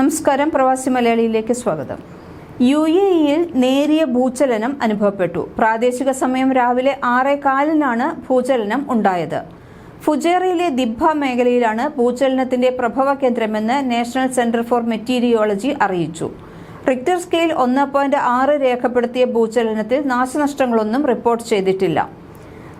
നമസ്കാരം പ്രവാസി മലയാളിയിലേക്ക് സ്വാഗതം. യു എ ഇയിൽ നേരിയ ഭൂചലനം അനുഭവപ്പെട്ടു. പ്രാദേശിക സമയം രാവിലെ ആറേ കാലിനാണ് ഭൂചലനം ഉണ്ടായത്. ഫുജേറയിലെ ദിബ്ബ മേഖലയിലാണ് ഭൂചലനത്തിന്റെ പ്രഭവ കേന്ദ്രമെന്ന് നാഷണൽ സെന്റർ ഫോർ മെറ്റീരിയോളജി അറിയിച്ചു. റിക്ടർ സ്കെയിൽ ഒന്ന് പോയിന്റ് ആറ് രേഖപ്പെടുത്തിയ ഭൂചലനത്തിൽ നാശനഷ്ടങ്ങളൊന്നും റിപ്പോർട്ട് ചെയ്തിട്ടില്ല.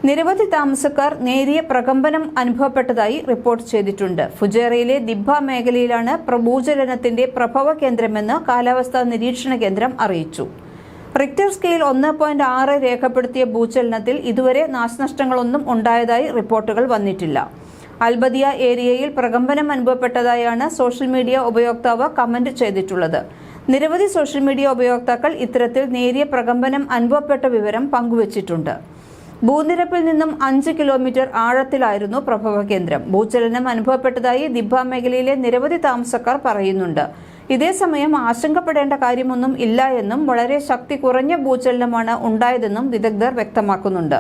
നിരവധി താമസക്കാർ നേരിയ പ്രകമ്പനം അനുഭവപ്പെട്ടതായി റിപ്പോർട്ട് ചെയ്തിട്ടുണ്ട്. ഫുജേറയിലെ ദിബ്ബ മേഖലയിലാണ് ഭൂചലനത്തിന്റെ പ്രഭവ കേന്ദ്രമെന്ന് കാലാവസ്ഥാ നിരീക്ഷണ കേന്ദ്രം അറിയിച്ചു. റിക്ടർ സ്കെയിൽ ഒന്ന് പോയിന്റ് ആറ് രേഖപ്പെടുത്തിയ ഭൂചലനത്തിൽ ഇതുവരെ നാശനഷ്ടങ്ങളൊന്നും ഉണ്ടായതായി റിപ്പോർട്ടുകൾ വന്നിട്ടില്ല. അൽബദിയ ഏരിയയിൽ പ്രകമ്പനം അനുഭവപ്പെട്ടതായാണ് സോഷ്യൽ മീഡിയ ഉപയോക്താവ് കമന്റ് ചെയ്തിട്ടുള്ളത്. നിരവധി സോഷ്യൽ മീഡിയ ഉപയോക്താക്കൾ ഇത്തരത്തിൽ നേരിയ പ്രകമ്പനം അനുഭവപ്പെട്ട വിവരം പങ്കുവച്ചിട്ടുണ്ട്. ഭൂനിരപ്പിൽ നിന്നും അഞ്ച് കിലോമീറ്റർ ആഴത്തിലായിരുന്നു പ്രഭവ കേന്ദ്രം. ഭൂചലനം അനുഭവപ്പെട്ടതായി ദിബ മേഖലയിലെ നിരവധി താമസക്കാർ പറയുന്നുണ്ട്. ഇതേസമയം ആശങ്കപ്പെടേണ്ട കാര്യമൊന്നും ഇല്ല എന്നും വളരെ ശക്തി കുറഞ്ഞ ഭൂചലനമാണ് ഉണ്ടായതെന്നും വിദഗ്ധർ വ്യക്തമാക്കുന്നുണ്ട്.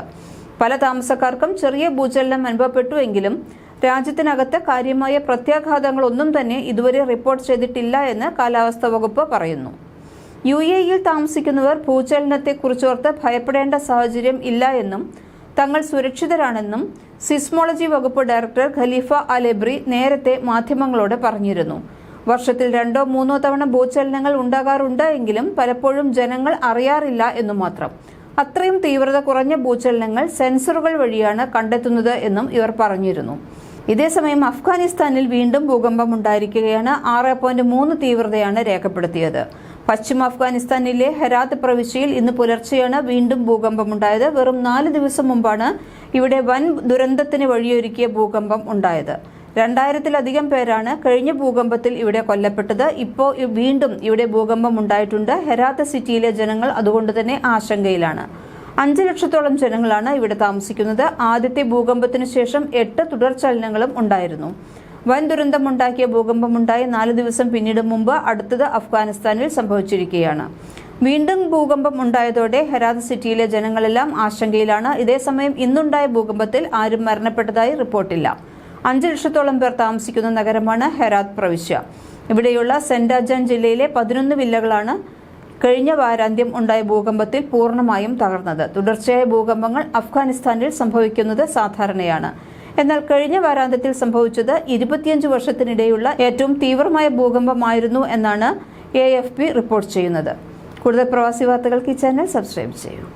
പല താമസക്കാർക്കും ചെറിയ ഭൂചലനം അനുഭവപ്പെട്ടുവെങ്കിലും രാജ്യത്തിനകത്ത് കാര്യമായ പ്രത്യാഘാതങ്ങളൊന്നും തന്നെ ഇതുവരെ റിപ്പോർട്ട് ചെയ്തിട്ടില്ല എന്ന് കാലാവസ്ഥാ വകുപ്പ് പറയുന്നു. യു എ ഇയിൽ താമസിക്കുന്നവർ ഭൂചലനത്തെക്കുറിച്ചോർത്ത് ഭയപ്പെടേണ്ട സാഹചര്യം ഇല്ല എന്നും തങ്ങൾ സുരക്ഷിതരാണെന്നും സിസ്മോളജി വകുപ്പ് ഡയറക്ടർ ഖലീഫ അലെബ്രി നേരത്തെ മാധ്യമങ്ങളോട് പറഞ്ഞിരുന്നു. വർഷത്തിൽ രണ്ടോ മൂന്നോ തവണ ഭൂചലനങ്ങൾ ഉണ്ടാകാറുണ്ട് എങ്കിലും പലപ്പോഴും ജനങ്ങൾ അറിയാറില്ല എന്നു മാത്രം. അത്രയും തീവ്രത കുറഞ്ഞ ഭൂചലനങ്ങൾ സെൻസറുകൾ വഴിയാണ് കണ്ടെത്തുന്നത് എന്നും ഇവർ പറഞ്ഞിരുന്നു. ഇതേസമയം അഫ്ഗാനിസ്ഥാനിൽ വീണ്ടും ഭൂകമ്പം ഉണ്ടായിരിക്കുകയാണ്. ആറ് പോയിന്റ് മൂന്ന് തീവ്രതയാണ് രേഖപ്പെടുത്തിയത്. പശ്ചിമ അഫ്ഗാനിസ്ഥാനിലെ ഹെരാത്ത് പ്രവിശ്യയിൽ ഇന്ന് പുലർച്ചെയാണ് വീണ്ടും ഭൂകമ്പമുണ്ടായത്. വെറും നാല് ദിവസം മുമ്പാണ് ഇവിടെ വൻ ദുരന്തത്തിന് വഴിയൊരുക്കിയ ഭൂകമ്പം ഉണ്ടായത്. രണ്ടായിരത്തിലധികം പേരാണ് കഴിഞ്ഞ ഭൂകമ്പത്തിൽ ഇവിടെ കൊല്ലപ്പെട്ടത്. ഇപ്പോൾ വീണ്ടും ഇവിടെ ഭൂകമ്പം ഉണ്ടായിട്ടുണ്ട്. ഹെരാത്ത് സിറ്റിയിലെ ജനങ്ങൾ അതുകൊണ്ട് തന്നെ ആശങ്കയിലാണ്. അഞ്ച് ലക്ഷത്തോളം ജനങ്ങളാണ് ഇവിടെ താമസിക്കുന്നത്. ആദ്യത്തെ ഭൂകമ്പത്തിനു ശേഷം എട്ട് തുടർചലനങ്ങളും ഉണ്ടായിരുന്നു. വൻ ദുരന്തമുണ്ടാക്കിയ ഭൂകമ്പമുണ്ടായി നാല് ദിവസം പിന്നീട് മുമ്പ് അടുത്തത് അഫ്ഗാനിസ്ഥാനിൽ സംഭവിച്ചിരിക്കുകയാണ്. വീണ്ടും ഭൂകമ്പം ഉണ്ടായതോടെ ഹെരാത്ത് സിറ്റിയിലെ ജനങ്ങളെല്ലാം ആശങ്കയിലാണ്. ഇതേസമയം ഇന്നുണ്ടായ ഭൂകമ്പത്തിൽ ആരും മരണപ്പെട്ടതായി റിപ്പോർട്ടില്ല. അഞ്ച് ലക്ഷത്തോളം പേർ താമസിക്കുന്ന നഗരമാണ് ഹെരാത്ത് പ്രവിശ്യ. ഇവിടെയുള്ള സെന്റാജൻ ജില്ലയിലെ പതിനൊന്ന് വില്ലകളാണ് കഴിഞ്ഞ വാരാന്ത്യം ഉണ്ടായ ഭൂകമ്പത്തിൽ പൂർണമായും തകർന്നത്. തുടർച്ചയായ ഭൂകമ്പങ്ങൾ അഫ്ഗാനിസ്ഥാനിൽ സംഭവിക്കുന്നത് സാധാരണയാണ്. എന്നാൽ കഴിഞ്ഞ വാരാന്ത്യത്തിൽ സംഭവിച്ചത് ഇരുപത്തിയഞ്ച് വർഷത്തിനിടെയുള്ള ഏറ്റവും തീവ്രമായ ഭൂകമ്പമായിരുന്നു എന്നാണ് എ റിപ്പോർട്ട് ചെയ്യുന്നത്. കൂടുതൽ പ്രവാസി വാർത്തകൾക്ക് ഈ ചാനൽ സബ്സ്ക്രൈബ് ചെയ്യൂ.